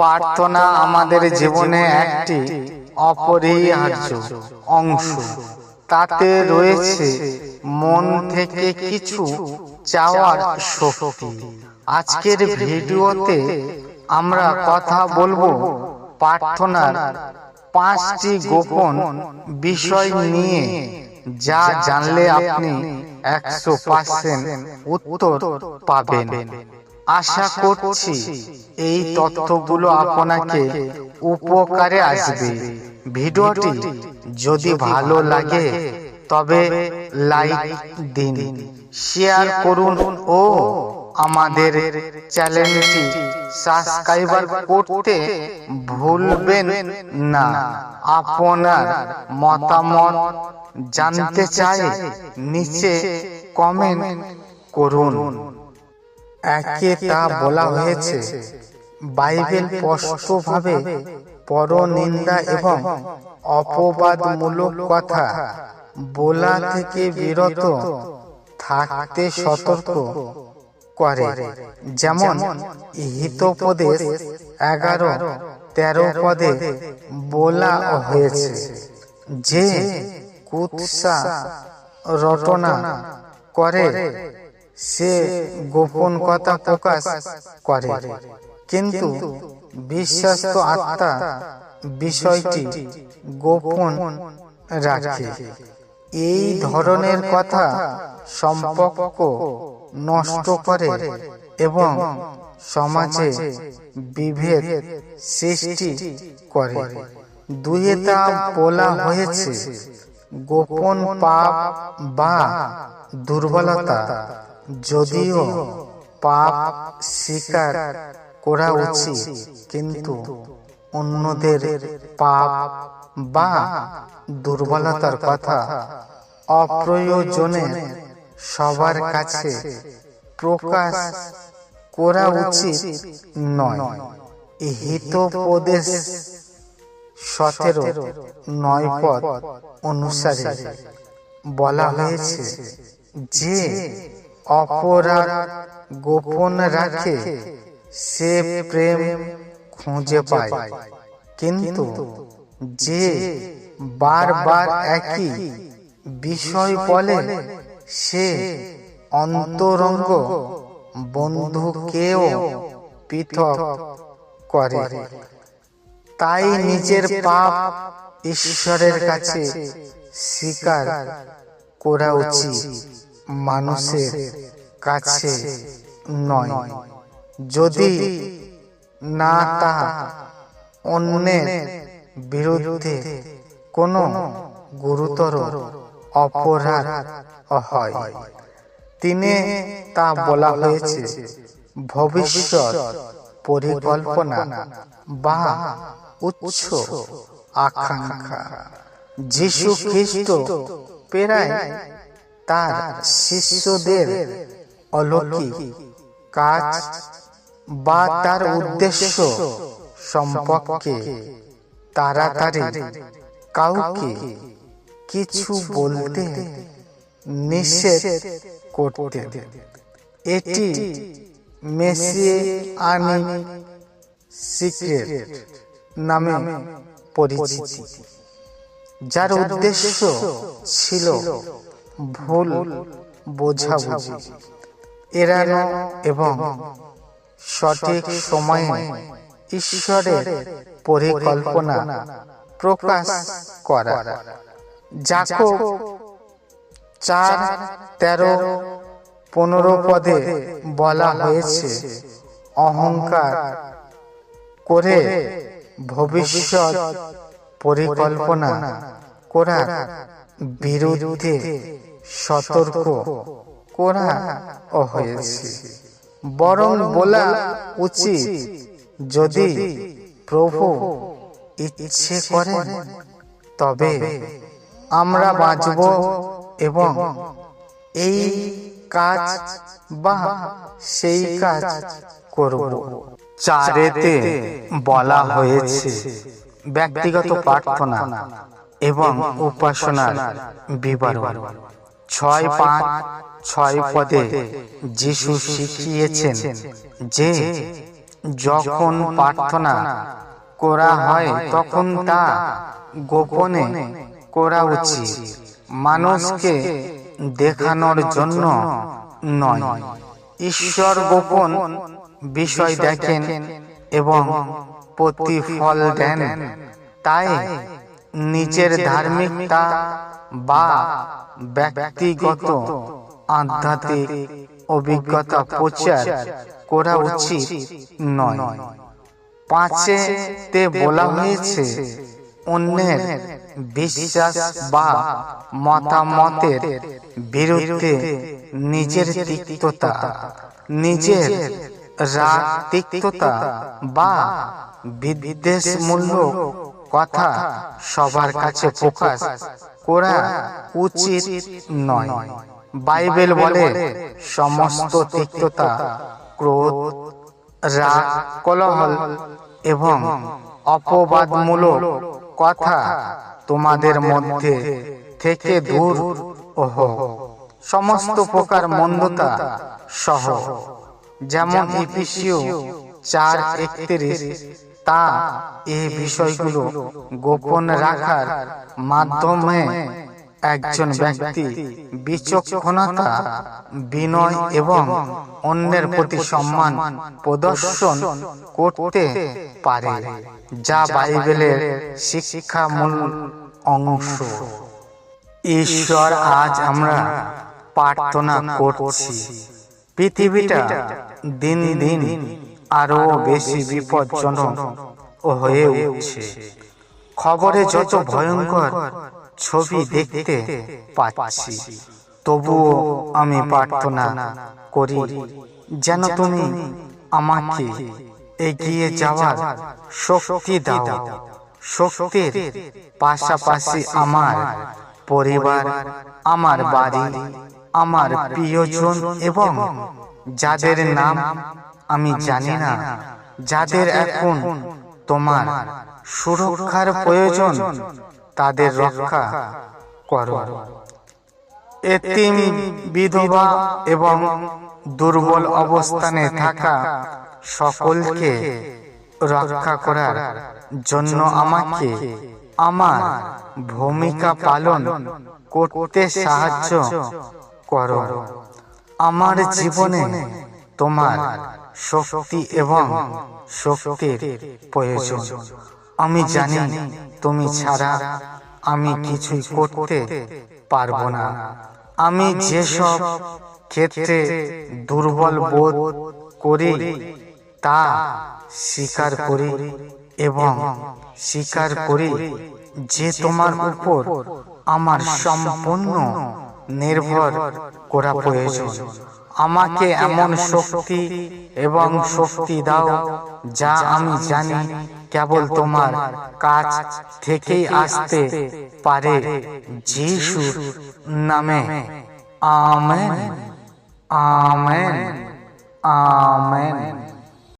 প্রার্থনা আমাদের জীবনে একটি অপরিহার্য অংশ। তাতে রয়েছে মন থেকে কিছু চাওয়ার শক্তি। আজকের ভিডিওতে আমরা কথা বলব প্রার্থনার পাঁচটি গোপন বিষয় নিয়ে। যা জানলে আপনি একশো পার্সেন্ট উত্তর পাবেন। আশা করছি এই তথ্যগুলো আপনাকে উপকারে আসবে। ভিডিওটি যদি ভালো লাগে, তবে লাইক দিন, শেয়ার করুন ও আমাদের চ্যানেলটি সাবস্ক্রাইবার করতে ভুলবেন না। আপনার মতামত জানতে চাই, নিচে কমেন্ট করুন। একে তা বলা হয়েছে, বাইবেল স্পষ্টভাবে পরনিন্দা এবং অপবাদমূলক কথা। বলা থেকে বিরত থাকতে সতর্ক করে। যেমন হিতোপদেশ এগারো, তেরো পদে বলা হয়েছে, যে কুৎসা রটনা করে সে গোপন কথা প্রকাশ করে। কিন্তু বিশ্বাস্ত আত্মা বিষয়টি গোপন রাখে। এই ধরনের কথা সম্পর্ক নষ্ট করে এবং সমাজে বিভেদ সৃষ্টি করে। দুয়ে তা বলা হয়েছে, গোপন পাপ বা দুর্বলতা। যদিও পাপ স্বীকার করা উচিত, কিন্তু অন্যদের পাপ বা দুর্বলতার কথা অপ্রয়োজনে সবার কাছে প্রকাশ করা উচিত নয়। হিতোপদেশ সতেরো, নয় পদ অনুসারে বলা হয়েছে যে অপরাধ গোপন রাখে, সে প্রেম খুঁজে পায়। কিন্তু যে বারবার একই বিষয় বলে, সে অন্তরঙ্গ বন্ধুকেও পৃথক করে। তাই নিজের পাপ ঈশ্বরের কাছে স্বীকার করা উচিত। মানুষের কাছে নয়। যদি না তা অন্যের বিরুদ্ধে কোনো গুরুতর অপরাধ হয়। তিনি তা বলা হয়েছে ভবিষ্যৎ পরিকল্পনা বা উচ্চ আকাঙ্ক্ষা। যিশু খ্রিস্ট প্রায় তার শিষ্যদের অলৌকিক কাজ বা তার উদ্দেশ্য সম্পর্কে তাড়াতাড়ি কাউকে কিছু বলতে নিষেধ করতে এটি মেসিয়ানিক সিক্রেট নামে পরিচিত, যার উদ্দেশ্য ছিল ভুল বোঝাবুঝি। এড়ানো এবং সঠিক সময়ে ঈশ্বরের পরিকল্পনা প্রকাশ করা। জাকব চার তেরো পনেরো পদে বলা হয়েছে, অহংকার করে ভবিষ্যৎ পরিকল্পনা করার বিরুদ্ধে সতর্ক। করা হয়েছে বরং বলা উচিত, যদি প্রভু ইচ্ছে করেন, তবে আমরা বাঁচব এবং এই কাজ বা সেই কাজ করব। চারেতে বলা হয়েছে, ব্যক্তিগত প্রার্থনা এবং উপাসনার বিবরণ। ছয় পাঁচ ছয় পদে যিশু শিখিয়েছেন যে যখন প্রার্থনা করা হয় তখন তা গোপনে করা উচিত। মানুষকে দেখানোর জন্য নয়। ঈশ্বর গোপন বিষয় দেখেন এবং প্রতিফল দেন। তাই নিজের ধার্মিকতা বা ব্যক্তিগত, আধ্যাত্মিক অভিজ্ঞতা প্রচার করা উচিত নয়। পাঁচে তে বলা হয়েছে, অন্যের বিশ্বাস বা মতামতের বিরুদ্ধে নিজের তিক্ততা, নিজের রাগ তিক্ততা বা বিদ্বেষমূলক কথা সবার কাছে প্রকাশ করা উচিত নয়। বাইবেল বলে সমস্ত তিক্ততা, ক্রোধ, রাগ, কলহল এবং অপবাদমূলক কথা তোমাদের মধ্যে থেকে দূর হোক। সমস্ত প্রকার মন্দতা সহ। যেমন ইপিসিও চার একত্রিশ তা এ বিষয়গুলো গোপন রাখার মাধ্যমে একজন ব্যক্তি বিচক্ষণতা, বিনয় এবং অন্যের প্রতি সম্মান প্রদর্শন করতে পারে, যা বাইবেলের শিক্ষামূল অংশ। ঈশ্বর, আজ আমরা প্রার্থনা করছি। পৃথিবীটা দিন দিন আরও বেশি বিপজ্জনক হয়ে উঠছে। খবরে যত ভয়ঙ্কর ছবি দেখতে পাচ্ছি তবুও আমি প্রার্থনা করি যেন তুমি আমাকে এগিয়ে যাওয়ার শক্তি দাও। শক্তির পাশাপাশি আমার পরিবার আমার বাড়ি আমার প্রিয়জন এবং যাদের নাম আমি জানি না যাদের এখন তোমার সুরক্ষার প্রয়োজন তাদের রক্ষা করো। এতিম বিধবা এবং দুর্বল অবস্থানে থাকা সকলকে রক্ষা করার জন্য আমাকে আমার ভূমিকা পালন করতে সাহায্য করো। আমার জীবনে তোমার শক্তি এবং শক্তির প্রয়োজন। আমি জানি তুমি ছাড়া আমি কিছুই করতে পারব না। আমি যেসব ক্ষেত্রে দুর্বল বোধ করি, তা স্বীকার করি এবং স্বীকার করি যে তোমার উপর আমার সম্পূর্ণ নির্ভর করা প্রয়োজন। আমাকে এমন শক্তি এবং শক্তি দাও যা আমি জানি কেবল তোমার কাছ থেকেই আসতে পারে। যিশুর নামে। আমেন। আমেন। আমেন।